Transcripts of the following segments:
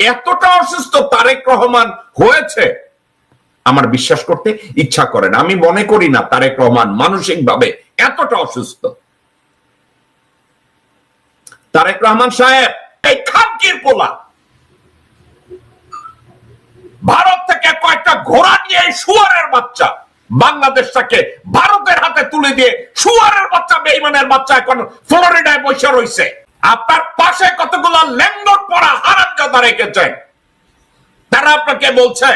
এতটা অসুস্থ তারেক রহমান হয়েছে, আমার বিশ্বাস করতে ইচ্ছা করে না। আমি মনে করি না তারেক রহমান মানসিকভাবে এতটা অসুস্থ। তারেক রহমান সাহেব, এই খামকির পোলা। ভারত থেকে কয়েকটা ঘোড়া নিয়ে এই শুয়ারের বাচ্চা, বাংলাদেশটাকে ভারতের হাতে তুলে দিয়ে সুয়ারের বাচ্চা, বেইমানের বাচ্চা এখন ফ্লোরিডায় বসে রয়েছে। আপনার পাশে কতগুলো ল্যাঙ্গট পরা হারামজাদা রেখেছেন তারা আপনাকে বলছে,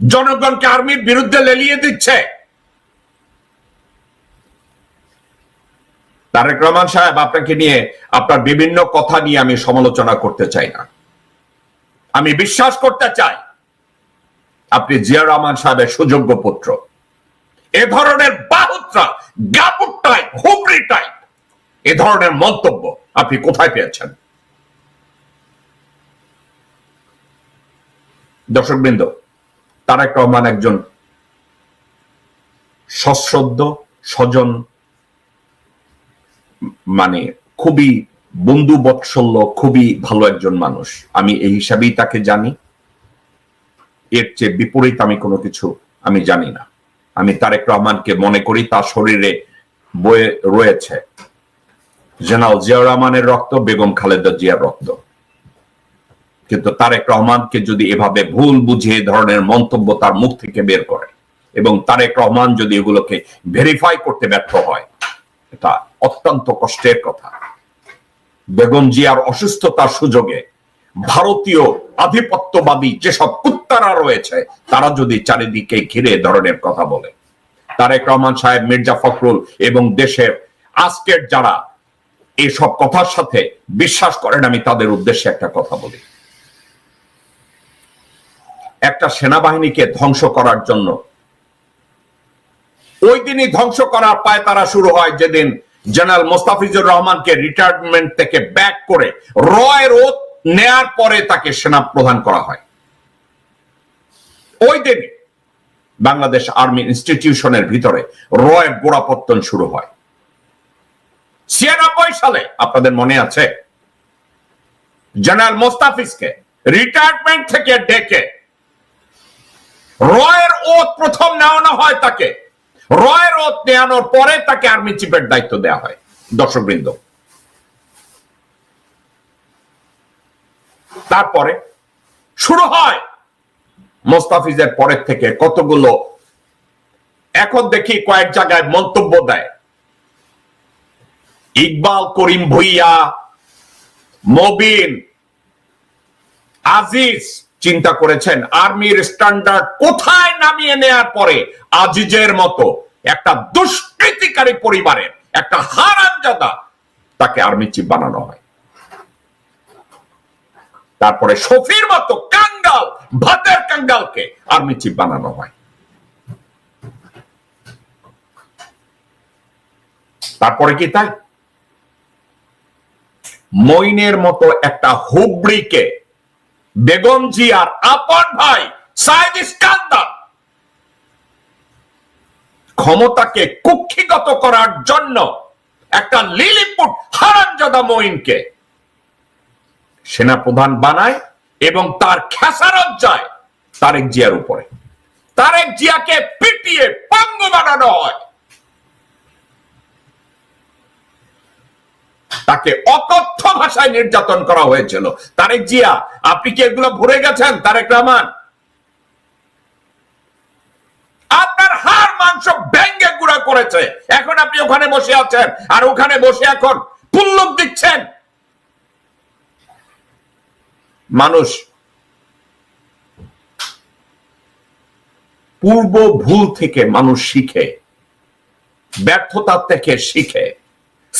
জনগণকে আর্মির বিরুদ্ধে লেলিয়ে দিচ্ছে। তারেক রহমান সাহেব, আপনাকে নিয়ে আপনার বিভিন্ন কথা নিয়ে আমি সমালোচনা করতে চাই না। আমি বিশ্বাস করতে চাই, আপনি জিয়া রহমান সাহেবের সুযোগ্য পুত্র। এ ধরনের বাহুত্রা গাপুর টাইপ হুবরি টাইপ এ ধরনের মন্তব্য আপনি কোথায় পেয়েছেন? দর্শক দর্শকবৃন্দ তারেক রহমান একজন সশ্রদ্ধ, স্বজন মানে খুবই বন্ধু বৎসল্য খুবই ভালো একজন মানুষ। আমি এই হিসাবেই তাকে জানি। এর চেয়ে বিপরীত আমি কোনো কিছু আমি জানি না। আমি তারেক রহমানকে মনে করি, তার শরীরে বয়ে রয়েছে। জেনারেল জিয়াউর রহমানের রক্ত, বেগম খালেদা জিয়ার রক্ত। কিন্তু তারেক রহমানকে যদি এভাবে ভুল বুঝে ধরনের মন্তব্য তার মুখ থেকে বের করে এবং তারেক রহমান যদি এগুলোকে ভেরিফাই করতে ব্যর্থ হয়, এটা অত্যন্ত কষ্টের কথা। বেগম জিয়ার অসুস্থতার সুযোগে ভারতীয় আধিপত্যবাদী যেসব কুত্তারা রয়েছে, তারা যদি চারিদিকে ঘিরে ধরনের কথা বলে। তারেক রহমান সাহেব, মির্জা ফখরুল এবং দেশের আজকের যারা এসব কথার সাথে বিশ্বাস করেন, আমি তাদের উদ্দেশ্যে একটা কথা বলি। একটা সেনাবাহিনীকে ধ্বংস করার জন্য। ওই দিনই ধ্বংস করার পায় তারা শুরু হয়, যেদিন জেনারেল মোস্তাফিজুর রহমানকে রিটায়ারমেন্ট থেকে ব্যাক করে রয়ের ওত নেয়ার পরে তাকে সেনা প্রধান করা হয়। ওই দিন বাংলাদেশ আর্মি ইনস্টিটিউশনের ভিতরে রয়ের গোড়াপত্তন শুরু হয়। ছিয়ানব্বই সালে, আপনাদের মনে আছে? জেনারেল মোস্তাফিজকে রিটায়ারমেন্ট থেকে ডেকে রয়ের ওত প্রথম নেওয়ানো হয় তাকে। রয়ের ওত নেওয়ানোর পরে তাকে আর্মি চিফের দায়িত্ব দেওয়া হয়, দর্শকবৃন্দ। তারপরে শুরু হয় মোস্তাফিজের পরের থেকে কতগুলো, এখন দেখি কয়েক জায়গায় মন্তব্য দেয়। ইকবাল করিম ভুইয়া, মবিন, আজিজ চিন্তা করেছেন, আর্মির স্ট্যান্ডার্ড কোথায় নামিয়ে নেয়ার পরে আজিজের মতো একটা দুষ্কৃতিকারী পরিবারের একটা হারামজাদা তাকে আর্মি চিফ বানানো হয়। তারপরে শফির মতো কাঙ্গাল, ভাতের কাঙ্গালকে আর্মি চিফ বানানো হয়। তারপরে কি তাই? মইনের মতো একটা হুবড়িকে বেগম জিয়ার আপন ভাই সাইদ ইস্কান্দার ক্ষমতাকে কুক্ষিগত করার জন্য একটা লিলিপুট হারামজাদা মইনকে সেনাপ্রধান বানায় এবং তার খেসারত যায় তারেক জিয়ার উপরে। তারেক জিয়াকে পিটিয়ে পঙ্গ বানানো হয়। তাকে অকথ্য ভাষায় নির্যাতন করা হয়েছিল। তারেক জিয়া, আপনি কি এগুলো ভুলে গেছেন? তারেক রহমান। আপনার হাড়, মাংস ব্যঙ্গে গুড়া করেছে। এখন আপনি ওখানে বসে আছেন। আর ওখানে বসে এখন পুল্লুক দিচ্ছেন। মানুষ পূর্ব ভুল থেকে মানুষ শিখে, ব্যর্থতা থেকে শিখে।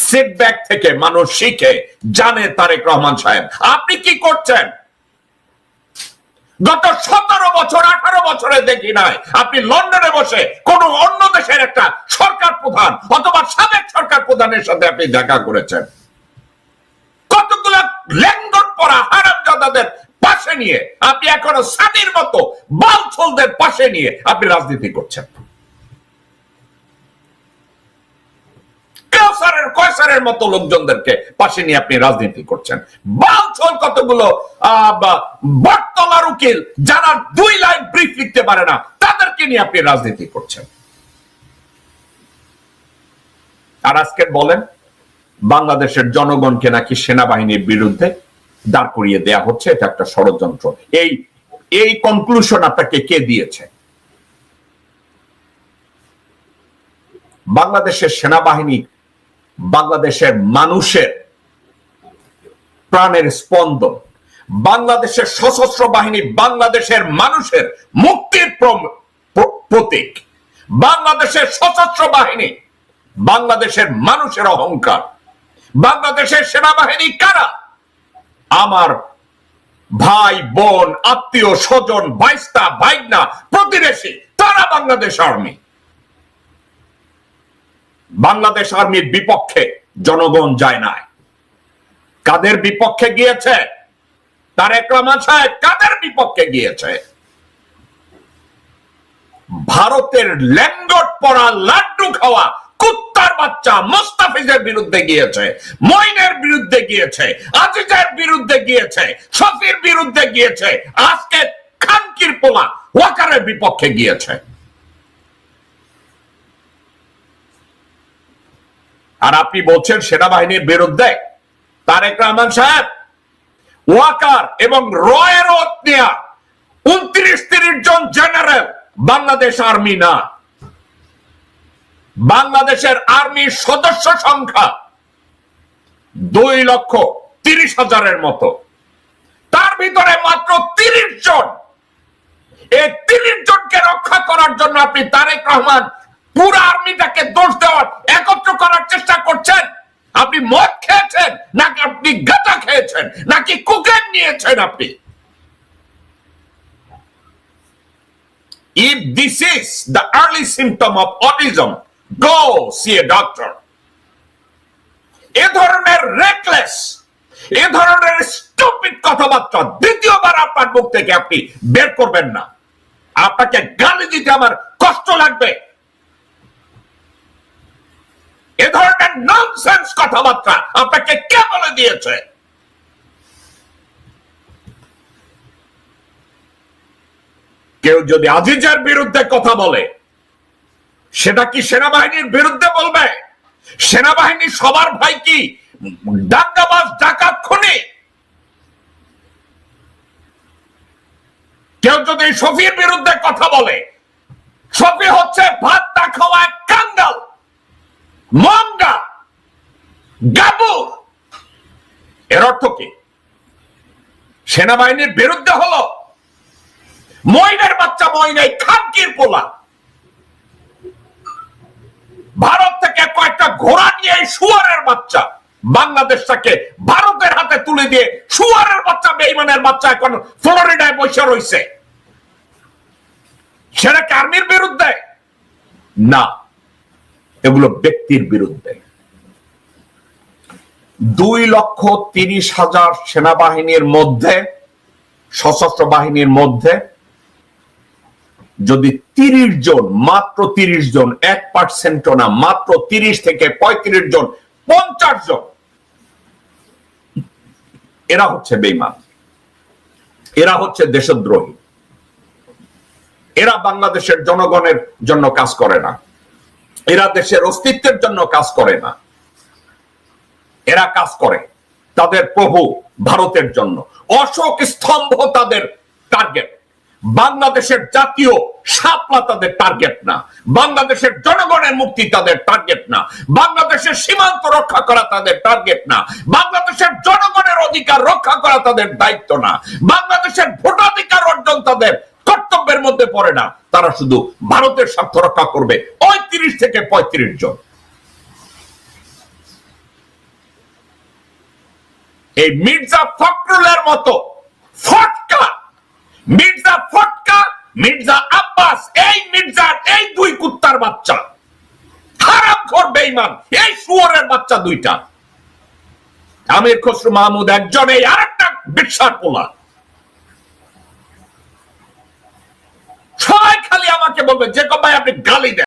সেটব্যাক থেকে মানুষ শিখে জানে তারেক রহমান সাহেব। আপনি কি করছেন? গত সতেরো বছর, আঠারো বছরে দেখি নাই। আপনি লন্ডনে বসে কোন অন্য দেশের একটা সরকার প্রধান অথবা সাবেক সরকার প্রধানের সাথে আপনি দেখা করেছেন। কতগুলো ল্যাঙ্গট পরা হারামজাদাদের পাশে নিয়ে, আপনি এখনও সাদির মতো বালছলদের পাশে নিয়ে আপনি রাজনীতি করছেন। কাউসারের কয়সারের মতো লোকজনদেরকে পাশে নিয়ে আপনি রাজনীতি করছেন? বালছল কতগুলো বটতলার উকিল, যারা দুই লাইন ব্রিফ লিখতে পারে না, তাদেরকে নিয়ে আপনি রাজনীতি করছেন। আর আজকে বলেন, বাংলাদেশের জনগণকে নাকি সেনাবাহিনীর বিরুদ্ধে দাঁড় করিয়ে দেয়া হচ্ছে, এটা একটা ষড়যন্ত্র। এই এই কনক্লুশন আপনাকে কে দিয়েছে? বাংলাদেশের সেনাবাহিনী বাংলাদেশের মানুষের প্রাণের স্পন্দন, বাংলাদেশের সশস্ত্র বাহিনী, বাংলাদেশের মানুষের মুক্তির প্রতীক, বাংলাদেশের সশস্ত্র বাহিনী, বাংলাদেশের মানুষের অহংকার, বাংলাদেশের সেনাবাহিনী কারা? আমার ভাই, বোন, আত্মীয়, স্বজন, ভাইস্তা, ভাইনা, প্রতিবেশী, তারা বাংলাদেশ আর্মি। বাংলাদেশ আর্মির বিপক্ষে জনগণ যায় নাই। কাদের বিপক্ষে গিয়েছে? তারেক রহমান সাহেব কাদের বিপক্ষে গিয়েছে? ভারতের ল্যাঙ্গট পরা লাড্ডু খাওয়া কুত্তার বাচ্চা মোস্তাফিজের বিরুদ্ধে গিয়েছে মইনের বিরুদ্ধে গিয়েছে, আজিজের বিরুদ্ধে গিয়েছে, শফির বিরুদ্ধে গিয়েছে, আজকে খানকির পোলা ওয়াকারের বিপক্ষে গিয়েছে। আর আপনি বলছেন সেনাবাহিনীর বিরুদ্ধে। তারেক রহমান সাহেব, ওয়াকার এবং রয়ের নেয়া উনত্রিশ তিরিশ জন জেনারেল বাংলাদেশ আর্মি না। বাংলাদেশের আর্মির সদস্য সংখ্যা দুই লক্ষ তিরিশ হাজারের মতো। তার ভিতরে মাত্র তিরিশ জন। এই তিরিশ জনকে রক্ষা করার জন্য আপনি তারেক রহমান পুরো আর্মিটাকে দোষ দেওয়ার একত্র করার চেষ্টা করছেন। আপনি মদ খেয়েছেন নাকি আপনি গাঁজা খেয়েছেন নাকি কুকেন নিয়েছেন আপনি? If this is the early symptom of autism, go see a doctor. এ ধরনের রেকলেস এ ধরনের স্টুপিড কথাবার্তা দ্বিতীয়বার আপনার মুখ থেকে আপনি বের করবেন না। আপনাকে গালি দিতে আমার কষ্ট লাগবে। এ ধরনের ননসেন্স কথাবার্তা আপনাকে কে বলে দিয়েছে? কেউ যদি আজিজের বিরুদ্ধে কথা বলে, সেটা কি সেনাবাহিনীর বিরুদ্ধে বলবে? সেনাবাহিনী সবার ভাই কি? ডাকাবাজ ডাকাত, খুনি? কেউ যদি শফির বিরুদ্ধে কথা বলে, শফি হচ্ছে ভাত খাওয়া কাঙ্গাল। মঙ্গা গাবু এর অর্থ কি? সেনাবাহিনীর বিরুদ্ধে হলো, ময়নের বাচ্চা ময়নাই খানকির পোলা। ভারত থেকে কয়েকটা ঘোড়া নিয়ে এই শুয়ারের বাচ্চা, বাংলাদেশটাকে ভারতের হাতে তুলে দিয়ে সুয়ারের বাচ্চা, বেইমানের বাচ্চা এখন ফ্লোরিডায় বসে রয়েছে সেটা কি আর্মির বিরুদ্ধে? না। এগুলো ব্যক্তির বিরুদ্ধে। দুই লক্ষ তিরিশ হাজার সেনাবাহিনীর মধ্যে, সশস্ত্র বাহিনীর মধ্যে যদি তিরিশ জন, মাত্র তিরিশ জন, এক পার্সেন্টও না, মাত্র তিরিশ থেকে পঁয়ত্রিশ জন, পঞ্চাশ জন, এরা হচ্ছে বেইমান এরা হচ্ছে দেশদ্রোহী। এরা বাংলাদেশের জনগণের জন্য কাজ করে না। এরা দেশের অস্তিত্বের জন্য কাজ করে না। এরা কাজ করে তাদের প্রভু ভারতের জন্য। অশোক স্তম্ভ তাদের টার্গেট বাংলাদেশের জাতীয় সাপলা তাদের টার্গেট না। বাংলাদেশের জনগণের মুক্তি তাদের টার্গেট না। বাংলাদেশের সীমান্ত রক্ষা করা তাদের টার্গেট না। বাংলাদেশের জনগণের অধিকার রক্ষা করা তাদের দায়িত্ব না। বাংলাদেশের ভোটাধিকার অর্জন তাদের কর্তব্যের মধ্যে পড়ে না। তারা শুধু ভারতের স্বার্থ রক্ষা করবে। ওই তিরিশ থেকে পঁয়ত্রিশ জন। এই মির্জা ফখরুলের মতো ফটকা, মির্জা ফটকা, মির্জা আব্বাস, এই মির্জা এই দুই কুত্তার বাচ্চা। খারাপ খোর বেইমান এই শুয়োরের বাচ্চা দুইটা। আমির খসরু মাহমুদ একজন, এই আরেকটা বিশ্বাস পোলা খালি আমাকে বলবেন যে ভাই আপনি গালি দেন।